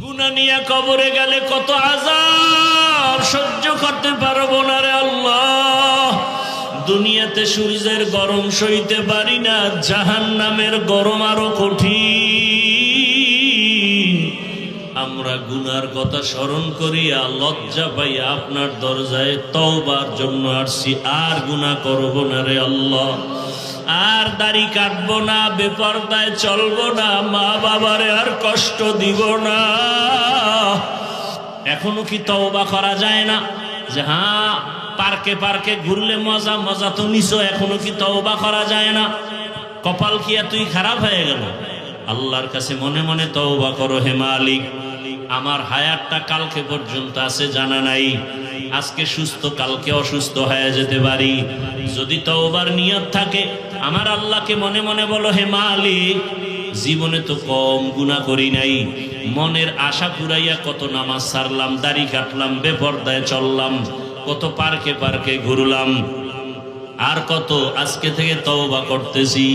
গুনা নিয়ে কবরে গেলে কত আজাব সহ্য করতে পারব না রে আল্লাহ। দুনিয়াতে সূর্যের গরম সইতে পারি না জাহান নামের গরম আরও কঠিন। আমরা গুনার কথা স্মরণ করিয়া লজ্জা পাইয়া আপনার দরজায় তওবার জন্য আসছি, আর গুনাহ করব না রে আল্লাহ। আর দাড়ি কাটবো না, বেপরদায় চলবো না, মা বাবারে আর কষ্ট দিব না। এখনও কি তওবা করা যায় না? যে হ্যাঁ পার্কে পার্কে ঘুরলে মজা মজা তো নিছো, এখনও কি তওবা করা যায় না? কপাল কি তুই খারাপ হয়ে গেল? আল্লাহর কাছে মনে মনে তওবা করো হে মালিক। আমার হায়াতটা কালকে পর্যন্ত আছে, জানা নাই। আজকে সুস্থ, কালকে অসুস্থ হয়ে যেতে পারি। যদি তওবার নিয়ত থাকে আমার আল্লাহকে মনে মনে বলো, হে মালিক, জীবনে তো কম গুণা করি নাই। মনের আশা পুরাইয়া কত নামাজ সারলাম, দাড়ি কাটলাম, বেপর্দায় চললাম, কত পার্কে পার্কে ঘুরলাম, আর কত আজকে থেকে তওবা করতেছি।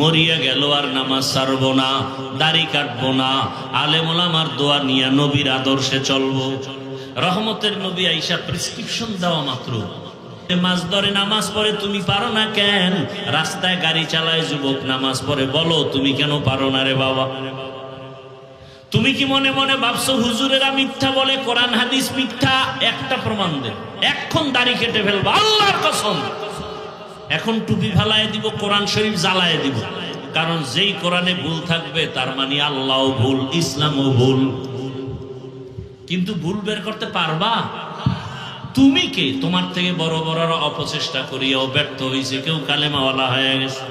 মরিয়া গেল আর নামাজ সারবো না, দাড়ি কাটবো না। আলেমোলামার দোয়া নিয়া নবীর আদর্শে চলবো। রহমতের নবী আইসা প্রেসক্রিপশন দেওয়া মাত্র। মাছ ধরে, নামাজ পড়ে, তুমি পারো না কেন? রাস্তায় গাড়ি চালায় যুবক, নামাজ পড়ে, বলো, তুমি কেন পারো না রে বাবা? তুমি কি মনে মনে ভাবছ, হুজুরেরা মিথ্যা বলে, কোরআন, হাদিস মিথ্যা? একটা প্রমাণ দেন এখন দাড়ি কেটে ফেলব, আল্লাহর কসম। এখন টুপি ফেলায় দিব, কোরআন শরীফ জ্বালায় দিব। কারণ যেই কোরআনে ভুল থাকবে, তার মানে আল্লাহও ভুল, ইসলামও ভুল। কিন্তু ভুল বের করতে পারবা? তুমি কে? তোমার থেকে বড় বড়রা অপচেষ্টা করিয়াও ব্যর্থ হয়েছে কেউ কালেমাওয়ালা হয়ে গেছে।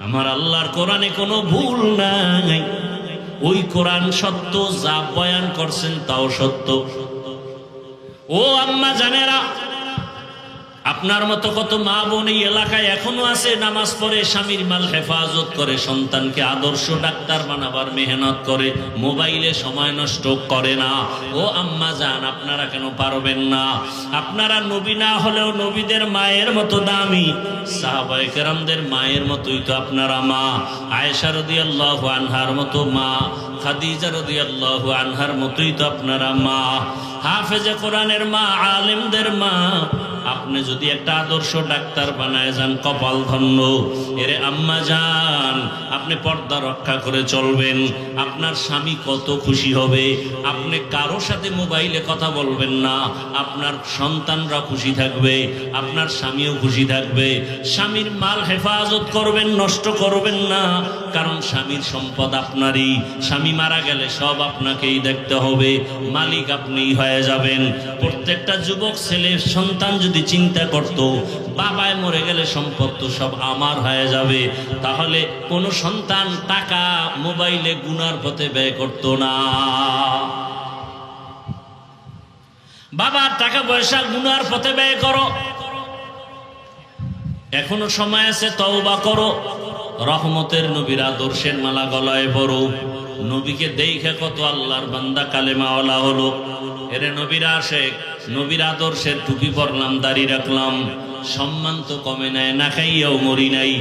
আমার আল্লাহর কোরআনে কোনো ভুল নাই। ওই কোরআন সত্য, যা বয়ান করছেন তাও সত্য। ও আম্মা জানেরা আপনার মতো কত মা বোন এই এলাকায় এখনও আছে? নামাজ পড়ে স্বামীর মাল হেফাজত করে, সন্তানকে আদর্শ ডাক্তার বানাবার মেহনত করে, মোবাইলে সময় নষ্ট করে না। ও আম্মা যান, আপনারা কেন পারবেন না? আপনারা নবী না হলেও নবীদের মায়ের মতো দামি। সাহাবায়ে কেরামদের মায়ের মতোই তো আপনারা মা। আয়েশা রাদিয়াল্লাহু আনহার মতো মা, খাদিজা রাদিয়াল্লাহু আনহার মতোই তো আপনারা মা। হাফেজে কোরআনের মা, আলেমদের মা। আপনি যদি একটা আদর্শ ডাক্তার বানায় যান, কপাল ধন্য। এরে আম্মা যান আপনি পর্দা রক্ষা করে চলবেন। আপনার স্বামী কত খুশি হবে। আপনি কারও সাথে মোবাইলে কথা বলবেন না। আপনার সন্তানরা খুশি থাকবে, আপনার স্বামীও খুশি থাকবে। স্বামীর মাল হেফাজত করবেন, নষ্ট করবেন না। কারণ স্বামীর সম্পদ আপনারই। স্বামী মারা গেলে সব আপনাকেই দেখতে হবে। মালিক আপনিই হয়ে যাবেন। প্রত্যেকটা যুবক ছেলে সন্তান যদি চিন্তা করত, বাবায় মরে গেলে সম্পদ তো সব আমার হয়ে যাবে। তাহলে কোনো সন্তান টাকা মোবাইলে গুনার পথে ব্যয় করতো না। বাবার টাকা পয়সা গুনার পথে ব্যয় করো। এখনও সময় আছে, তওবা করো। রহমতের নবীর আদর্শের মালা গলায় বড় নবীকে দেখে কত আল্লাহর বান্দা কালেমাওয়ালা হলো। এরে নবীর আশেক নবীর আদর্শের টুপি পরলাম, দাড়ি রাখলাম। সম্মান তো কমে নেয়, না খাইয়াও মরি নাই।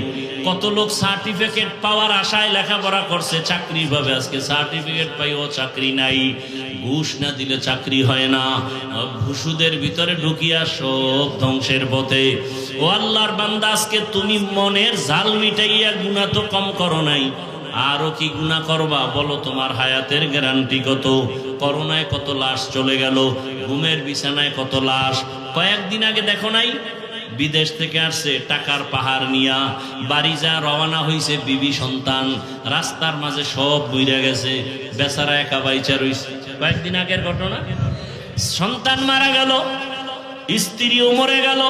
কত লোক সার্টিফিকেট পাওয়ার আশায় লেখাপড়া করছে, চাকরি পাবে। আজকে সার্টিফিকেট পাইও চাকরি নাই। ঘুষ না দিলে চাকরি হয় না। ভুসুদের ভিতরে ঢুকিয়া সব ধ্বংসের পথে। ও আল্লাহর বান্দা, আজকে তুমি মনের জাল মিটাইয়া গুণা তো কম করো নাই। আরও কি গুণা করবা বলো তোমার হায়াতের গ্যারান্টি কত? করোনায় কত লাশ চলে গেল, ঘুমের বিছানায় কত লাশ? কয়েকদিন আগে দেখো নাই, বিদেশ থেকে আসছে টাকার পাহাড় নিয়া, বাড়ি যা রওনা হইছে বিবি সন্তান, রাস্তার মাঝে সব বইরা গেছে, বেচারা একা বাইচা রইছে। কয়েকদিন আগের ঘটনা? সন্তান মারা গেল, স্ত্রীও মরে গেল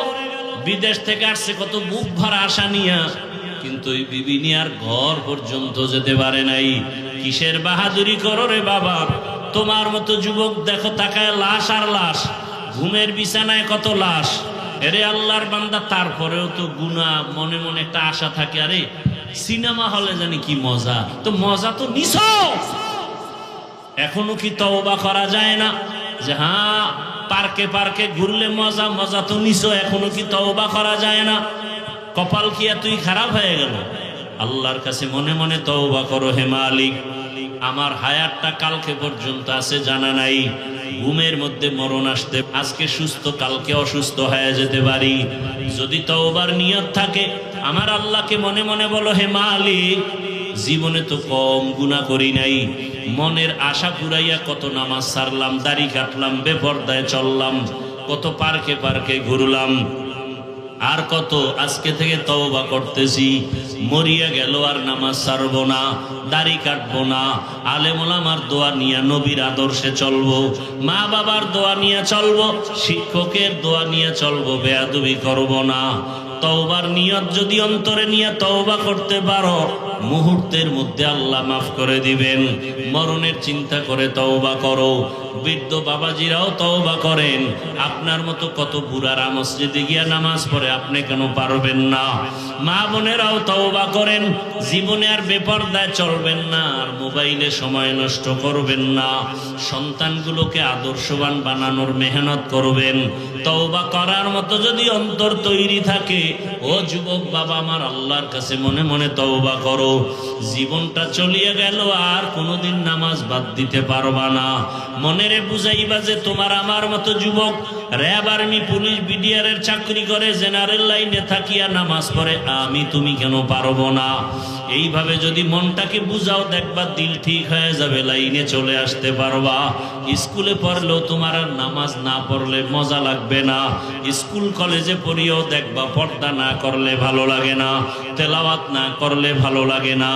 বিদেশ থেকে আসছে, কত বুক ভরা আশা নিয়া। কিন্তু ওই বিবি নিয়ার ঘর পর্যন্ত যেতে পারে নাই। কিসের বাহাদুরি করো রে বাবা? তোমার মতো যুবক দেখো, তাকায় লাশ আর লাশ। ঘুমের বিছানায় কত লাশ। এরে আল্লাহর বান্দা, তারপরেও তো গুণা মনে মনে একটা আশা থাকে। আরে, সিনেমা হলে জানি কি মজা? তো মজা তো নিছ। এখনও কি তওবা করা যায় না? যে হ্যাঁ পার্কে পার্কে ঘুরলে মজা মজা তো নিছ এখনও কি তওবা করা যায় না? কপাল কি তুই খারাপ হয়ে গেল? আল্লাহর কাছে মনে মনে তওবা করো হে মালিক। আমার হায়াতটা কালকে পর্যন্ত আছে, জানা নাই। ঘুমের মধ্যে মরণ আসতে, আজকে সুস্থ, কালকে অসুস্থ হয়ে যেতে পারি। যদি তওবার নিয়ত থাকে, আমার আল্লাহকে মনে মনে বলো হে মালিক জীবনে তো কম গুণা করি নাই। মনের আশা পুরাইয়া কত নামাজ সারলাম, দাড়ি কাটলাম, বেপর্দায় চললাম, কত পার্কে পার্কে ঘুরলাম। আর কত আজকে থেকে তওবা করতেছি, মরিয়া গেল আর নামাজ সারবো না, দাড়ি কাটবো না। আলেমোলামার দোয়া নিয়ে নবীর আদর্শে চলবো, মা বাবার দোয়া নিয়ে চলবো, শিক্ষকের দোয়া নিয়ে চলবো, বেয়াদবি করব না। তওবার নিয়ত যদি অন্তরে নিয়ে তওবা করতে পারো মুহূর্তের মধ্যে আল্লাহ মাফ করে দিবেন। মরণের চিন্তা করে তওবা করো। বৃদ্ধ বাবাজিরাও তওবা করেন। আপনার মতো কত বুড়ারা মসজিদে গিয়া নামাজ পড়ে, আপনি কেন পারবেন না? মা বোনেরাও তওবা করেন, জীবনে আর বেপরদায় চলবেন না, আর মোবাইলে সময় নষ্ট করবেন না। সন্তানগুলোকে আদর্শবান বানানোর মেহনত করবেন। তওবা করার মতো যদি অন্তর তৈরি থাকে, ও যুবক বাবা আমার আল্লাহর কাছে মনে মনে তওবা করো। জীবনটা চলিয়ে গেল, আর কোনোদিন নামাজ বাদ দিতে পারবা না। মনেরে বুঝাইবা যে তোমার আমার মতো যুবক র্যাব আর্মি, পুলিশ বিডিআরের চাকরি করে, জেনারেল লাইনে থাকিয়া নামাজ পড়ে, আমি তুমি কেন পারব না? এইভাবে যদি মনটাকে বুঝাও, দেখবা দিল ঠিক হয়ে যাবে, লাইনে চলে আসতে পারবা। স্কুলে পড়লেও তোমার নামাজ না পড়লে মজা লাগবে না। স্কুল, কলেজে পড়িয়েও দেখবা পর্দা না করলে ভালো লাগে না, তেলাওয়াত না করলে ভালো লাগে না।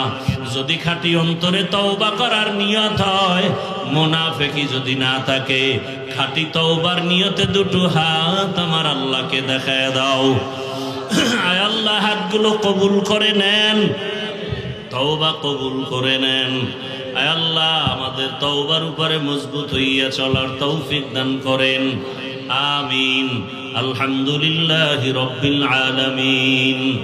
যদি খাঁটি অন্তরে তওবা করার নিয়ত হয় মোনাফেকি যদি না থাকে, খাঁটি তওবার নিয়তে দুটো হাত আমার আল্লাহকে দেখায় দাও। আয় আল্লাহ, হাতগুলো কবুল করে নেন। তওবা কবুল করে নেন। আয় আল্লাহ, আমাদের তওবার উপরে মজবুত হইয়া চলার তৌফিক দান করেন। আমিন। আলহামদুলিল্লাহ রব্বিল আলামিন।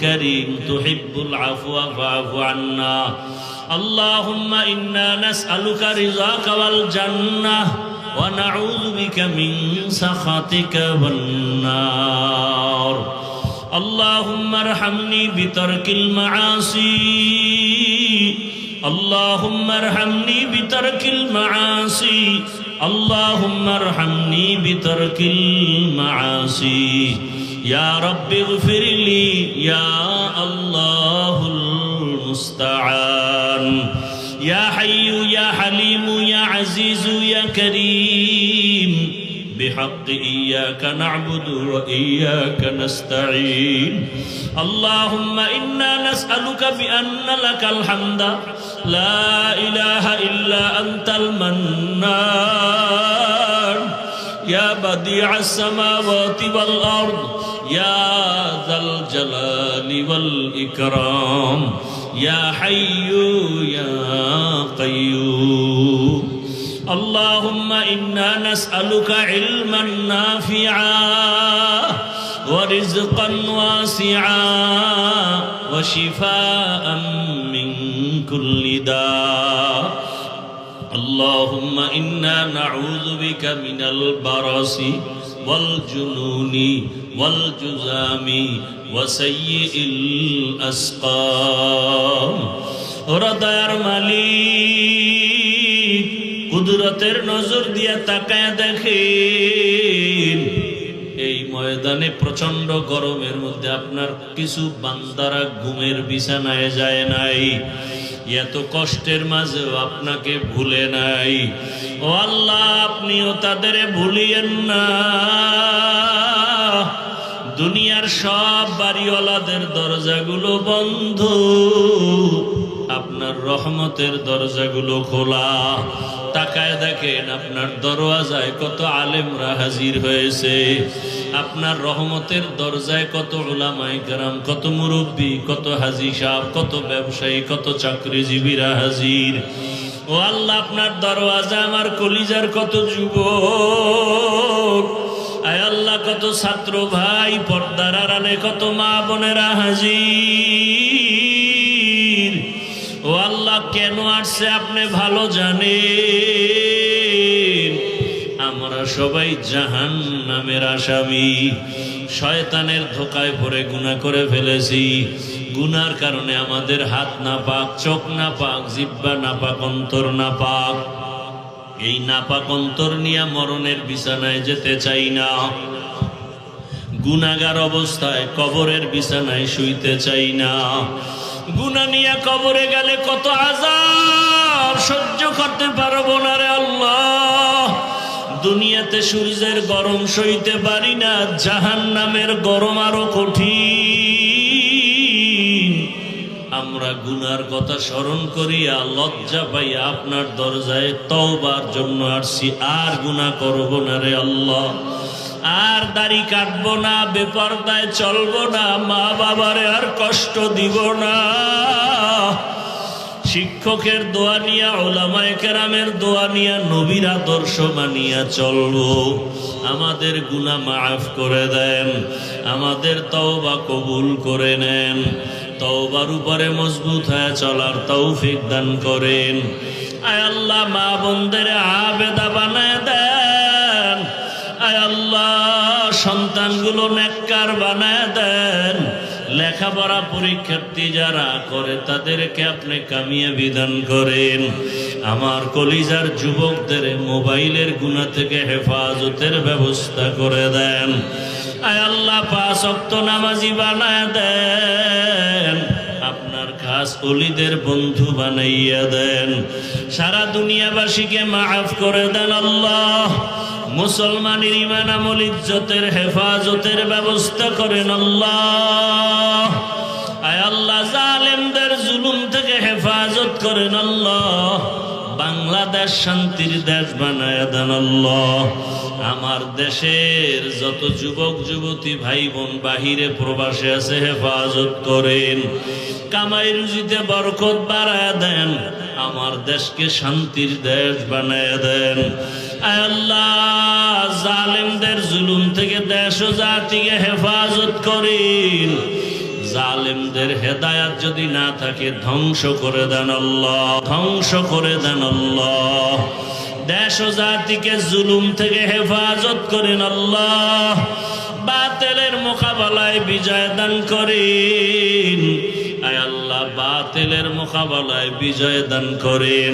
كريم تحب العفو فاعف عنا اللهم إنا نسألك رضاك والجنة ونعوذ بك من سخطك والنار اللهم ارحمني بترك المعاصي اللهم ارحمني بترك المعاصي اللهم ارحمني بترك المعاصي يا رب اغفر لي يا الله المستعان. يا حي يا حليم يا عزيز يا كريم بحق إياك نعبد وإياك نستعين. اللهم إنا نسألك بأن لك الحمد. لا إله إلا أنت المنان. يا بديع السماوات والأرض يا ذا الجلال والإكرام يا حي يا قيوم. اللهم إنا نسألك علما نافعا ورزقا واسعا وشفاء من كل داء. اللهم إنا نعوذ بك من البرص والجنون والجزام وسيء الأسقام হৃদয়ের মালিক কুদরতের নজর দিয়া তাকায় দেখেন এই ময়দানে প্রচন্ড গরমের মধ্যে আপনার কিছু বান্দারা ঘুমের বিছানায় যায় নাই এত কষ্টের মাঝেও আপনাকে ভুলে নাই। ও আল্লাহ, আপনিও তাদের ভুলিয়েন না। দুনিয়ার সব বাড়িওয়ালাদের দরজাগুলো বন্ধ। আপনার রহমতের দরজাগুলো খোলা। তাকায় দেখেন, আপনার দরওয়াজায় কত আলেমরা হাজির হয়েছে। আপনার রহমতের দরজায় কত ওলামাই কারাম, কত মুরব্বী, কত হাজি সাহ কত ব্যবসায়ী, কত চাকরিজীবীরা হাজির। ও আল্লাহ, আপনার দরওয়াজা আমার কলিজার কত যুবক। আয় আল্লাহ, কত ছাত্র ভাই, পর্দার আড়ালে কত মা বোনেরা হাজির। ও আল্লাহ, কেন আসছে আপনি ভালো জানেন? সবাই জাহান নামের আসামি। শয়তানের ধোকায় পড়ে গুণা করে ফেলেছি। গুনার কারণে আমাদের হাত না পাক চোখ না পাক জিব্বা না পাক অন্তর না পাক এই নাপাক অন্তর নিয়ে মরণের বিছানায় যেতে চাই না। গুনাগার অবস্থায় কবরের বিছানায় শুইতে চাই না। গুনা নিয়ে কবরে গেলে কত আজাব সহ্য করতে পারব না রে আল্লাহ। দুনিয়াতে সূর্যের গরম সইতে পারি না জাহান নামের গরম আরও কঠিন। আমরা গুনার কথা স্মরণ করিয়া লজ্জা পাইয়া আপনার দরজায় তওবার জন্য আসছি। আর গুনাহ করব না রে আল্লাহ। আর দাড়ি কাটবো না, বেপরদায় চলবো না মা বাবারে আর কষ্ট দিব না। শিক্ষকের দোয়া নিয়া ওলামায় কেরামের দোয়া নিয়া, নবীর আদর্শ মানিয়া চলবো। আমাদের গুনাহ মাফ করে দেন, আমাদের তওবা কবুল করে নেন, তওবার উপরে মজবুত হয়ে চলার তৌফিক দান করেন। আয় আল্লাহ, মা বোনদের আবেদা বানায় দেন, আয় আল্লাহ, সন্তানগুলো নেককার বানায় দেন লেখাপড়া পরীক্ষার্থী যারা করে, তাদেরকে আপনি কামিয়ে বিধান করেন। আমার কলিজার যুবকদের মোবাইলের গুণা থেকে হেফাজতের ব্যবস্থা করে দেন। আয় আল্লাহ, পাঁচ অক্ত নামাজি বানায় দেন। খাস অলিদের বন্ধু বানাইয়া দেন। সারা দুনিয়াবাসীকে মাফ করে দেন আল্লাহ। মুসলমানের ইমান আমল ইজ্জতের হেফাজতের ব্যবস্থা করেন আল্লাহ। আয় আল্লাহ, জালেমদের জুলুম থেকে হেফাজত করেন আল্লাহ। বাংলাদেশ শান্তির দেশ বানায় দেন আমার দেশের যত যুবক, যুবতী ভাই বোন বাহিরে প্রবাসে আছে, হেফাজত করেন। কামাই রুজিতে বরকত বাড়ায় দেন। আমার দেশকে শান্তির দেশ বানায় দেন। আল্লাহ, জালেমদের জুলুম থেকে দেশ ও জাতিকে হেফাজত করেন। জালেমদের হেদায়াত যদি না থাকে, ধ্বংস করে দেন আল্লাহ, ধ্বংস করে দেন আল্লাহ। দেশ ও জাতিকে জুলুম থেকে হেফাজত করেন আল্লাহ। বাতেলের মোকাবেলায় বিজয় দান করেন। আয় আল্লাহ, বাতেলের মোকাবেলায় বিজয় দান করেন।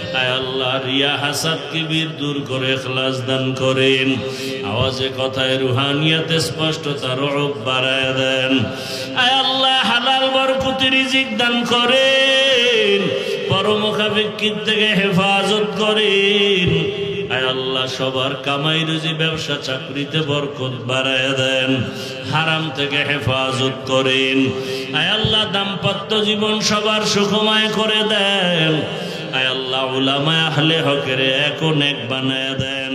আয় আল্লাহ রিয়া হাসাদ কিবির দূর করে এখলাস দান করেন। আওয়াজে কথায় রুহানিয়াতে স্পষ্টতা বাড়ায় দেন। আয় আল্লাহ, হালাল বরকতি দান করেন। থেকে হেফাজত করেন। আল্লাহ, সবার কামাই রুজি ব্যবসা চাকরিতে বরকত বাড়ায় দেন। হারাম থেকে হেফাজত করেন। আয় আল্লাহ, দাম্পত্য জীবন সবার সুখময় করে দেন। আয় আল্লাহ উলামায় আহলে হকের এক এক বানায় দেন।